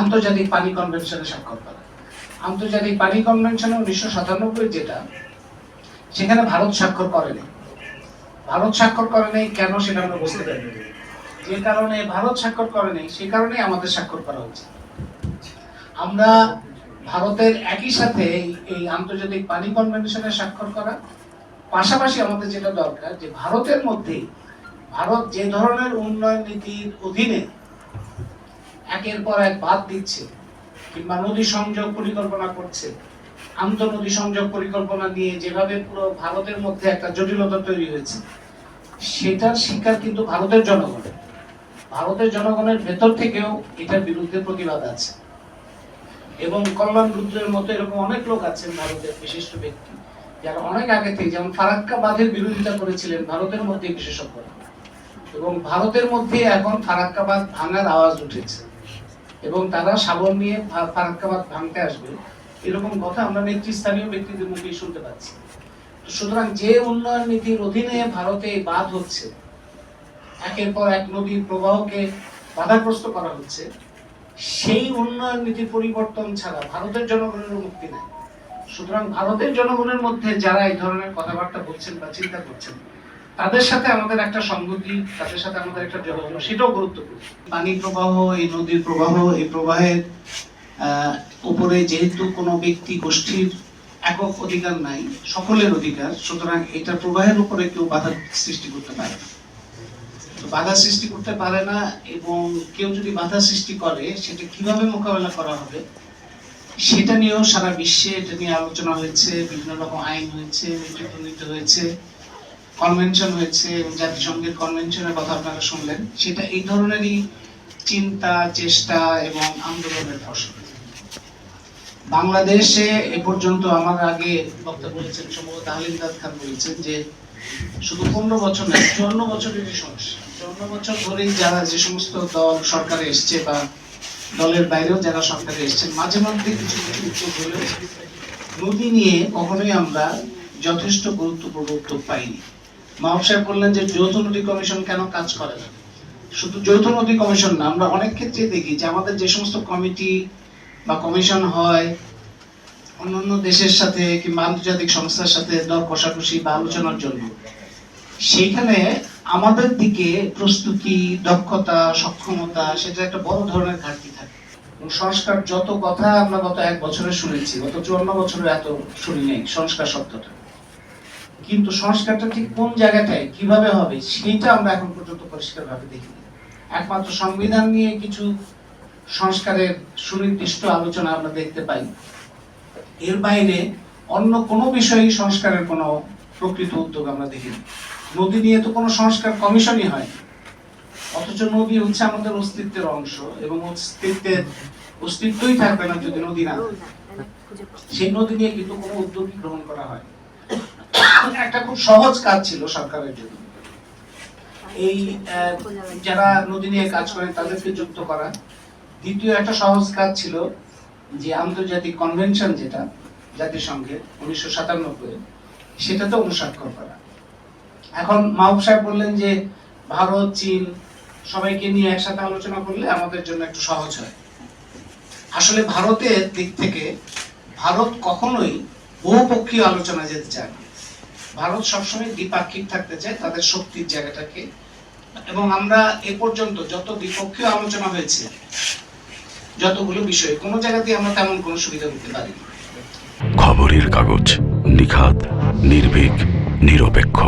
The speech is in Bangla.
আন্তর্জাতিক পানি কনভেনশনে স্বাক্ষর করা। আন্তর্জাতিক পানি কনভেনশনে উনিশশো সাতানব্বই যেটা, সেখানে ভারত স্বাক্ষর করেনি। ভারত স্বাক্ষর করে নাই কেন সেটা আমরা বুঝতে পারি যে কারণে ভারত স্বাক্ষর করে নাই সে কারণেই আমাদের স্বাক্ষর করা উচিত। আমরা ভারতের একই সাথে এই আন্তর্জাতিক পানি কনভেনশনে স্বাক্ষর করা, পাশাপাশি আমাদের যেটা দরকার, যে ভারতের মধ্যে ভারত যে ধরনের উন্নয়ন নীতির অধীনে একের পর এক বাদ দিচ্ছে কিংবা নদী সংযোগ পরিকল্পনা করছে। আন্তঃনদী সংযোগ পরিকল্পনা নিয়ে যেভাবে পুরো ভারতের মধ্যে একটা জটিলতা তৈরি হয়েছে, সেটার শিকার কিন্তু ভারতের জনগণ। ভারতের জনগণের ভেতর থেকেও এটার বিরুদ্ধে প্রতিবাদ আছে। এবং কল্যাণ রুদ্রের মতো এরকম অনেক লোক আছেন ভারতের বিশিষ্ট ব্যক্তি, যারা অনেক আগে থেকে যেমন ফারাক্কা বাঁধের বিরোধিতা করেছিলেন ভারতের মধ্যে বিশেষজ্ঞ এবং ভারতের মধ্যে এখন ফারাক্কা বাঁধ ভাঙার আওয়াজ উঠেছে। এবং তারা সাবর নিয়ে ফা- ফারাক্কা ভাঙতে আসবে। এরকম কথা আমরা নেতৃস্থানীয় ব্যক্তিদের মুখেই শুনতে পাচ্ছি। সুতরাং যে উন্নয়ন নীতির অধীনে ভারতে বাদ হচ্ছে, একের পর এক নদীর প্রবাহকে বাধাগ্রস্ত করা হচ্ছে, সেই উন্নয়ন নীতির পরিবর্তন ছাড়া ভারতের জনগণের মুক্তি নাই। সুতরাং ভারতের জনগণের মধ্যে যারা এই ধরনের কথাবার্তা বলছেন বা চিন্তা করছেন তাদের সাথে আমাদের একটা সংগতি, তাদের সাথে আমাদের একটা যোগাযোগ সেটাও গুরুত্বপূর্ণ। পানি প্রবাহ, এই নদীর প্রবাহ, এই প্রবাহের উপরে যেহেতু কোনো ব্যক্তি গোষ্ঠীর একক অধিকার নাই, সকলের অধিকার, সুতরাং এটা প্রবাহের উপরে কেউ বাধা সৃষ্টি করতে পারে না। তো বাধা সৃষ্টি করতে পারে না, এবং কেউ যদি বাধা সৃষ্টি করে, সেটা কীভাবে মোকাবেলা করা হবে, সেটা নিয়েও সারা বিশ্বে এটা নিয়ে আলোচনা হয়েছে, বিভিন্ন রকম আইন হয়েছে হয়েছে। কনভেনশন হয়েছে জাতিসংঘের কনভেনশনের কথা আপনারা শুনলেন, সেটা এই ধরনেরই চিন্তা, চেষ্টা এবং আন্দোলনের ফসল। বাংলাদেশে এ পর্যন্ত আমার আগে বক্তা বলেছেন সম্ভবত আলিমদাদ খান বলেছেন যে শুধু পনেরো বছর নয় চুয়ান্ন বছরেরই সমস্যা। চুয়ান্ন বছর ধরেই যারা যে সমস্ত দল সরকারে এসছে বা দলের বাইরেও যারা সরকারে এসছেন, মাঝে মধ্যে কিছু কিছু উদ্যোগ হলেও নদী নিয়ে কখনোই আমরা যথেষ্ট গুরুত্বপূর্ণ উদ্যোগ পাইনি। মাহব সাহেব বললেন যে যৌথ নদী কমিশন কেন কাজ করে না? শুধু যৌথ নদী কমিশন না, আমরা অনেক ক্ষেত্রে দেখি যে আমাদের যে সমস্ত কমিটি বা কমিশন হয়, অন্যান্য দেশের সাথে কিংবা আন্তর্জাতিক সংস্থার সাথে দর কষাকষি বা আলোচনার জন্য। সেইখানে আমাদের দিকে প্রস্তুতি, দক্ষতা, সক্ষমতা সেটা একটা বড় ধরনের ঘাটতি থাকে। এবং সংস্কার যত কথা আমরা গত এক বছরে শুনেছি, গত চুয়ান্ন বছরে এত শুনি নাই সংস্কার শব্দটা। কিন্তু সংস্কারটা ঠিক কোন জায়গাটায়, কীভাবে হবে, সেটা আমরা এখন পর্যন্ত পরিষ্কার ভাবে দেখিনি। একমাত্র সংবিধান নিয়ে কিছু সংস্কারের সুনির্দিষ্ট আলোচনা আমরা দেখতে পাই। এর বাইরে অন্য কোনো বিষয়ে সংস্কারের কোনো প্রকৃত উদ্যোগ আমরা দেখিনি। নদী নিয়ে তো কোনো সংস্কার কমিশনই হয় অথচ নদী হচ্ছে আমাদের অস্তিত্বের অংশ এবং অস্তিত্বের অস্তিত্বই থাকবে না যদি নদী না সেই নদী নিয়ে কিন্তু কোনো উদ্যোগই গ্রহণ করা হয় একটা খুব সহজ কাজ ছিল সরকারের জন্য। এই যারা নদী নিয়ে কাজ তাদেরকে যুক্ত করা। দ্বিতীয় একটা সহজ কাজ ছিল যে আন্তর্জাতিক কনভেনশন যেটা জাতিসংঘের উনিশশো সাতানব্বই অনুস্বাক্ষর করা। এখন মাহবুব সাহেব বললেন যে ভারত, চীন সবাইকে নিয়ে একসাথে আলোচনা করলে আমাদের জন্য একটু সহজ হয়। আসলে ভারতের দিক থেকে ভারত কখনোই বহুপক্ষীয় আলোচনা যেতে চায় ভারত সবসময় দ্বিপাক্ষিক থাকতে চায়, তাদের শক্তির জায়গাটাকে। এবং আমরা এ পর্যন্ত যত দ্বিপক্ষীয় আলোচনা হয়েছে, যতগুলো বিষয়, কোনো জায়গাতেই আমরা তেমন কোনো সুবিধা দিতে পারি খবরের কাগজ নিখাত নির্ভীক, নিরপেক্ষ।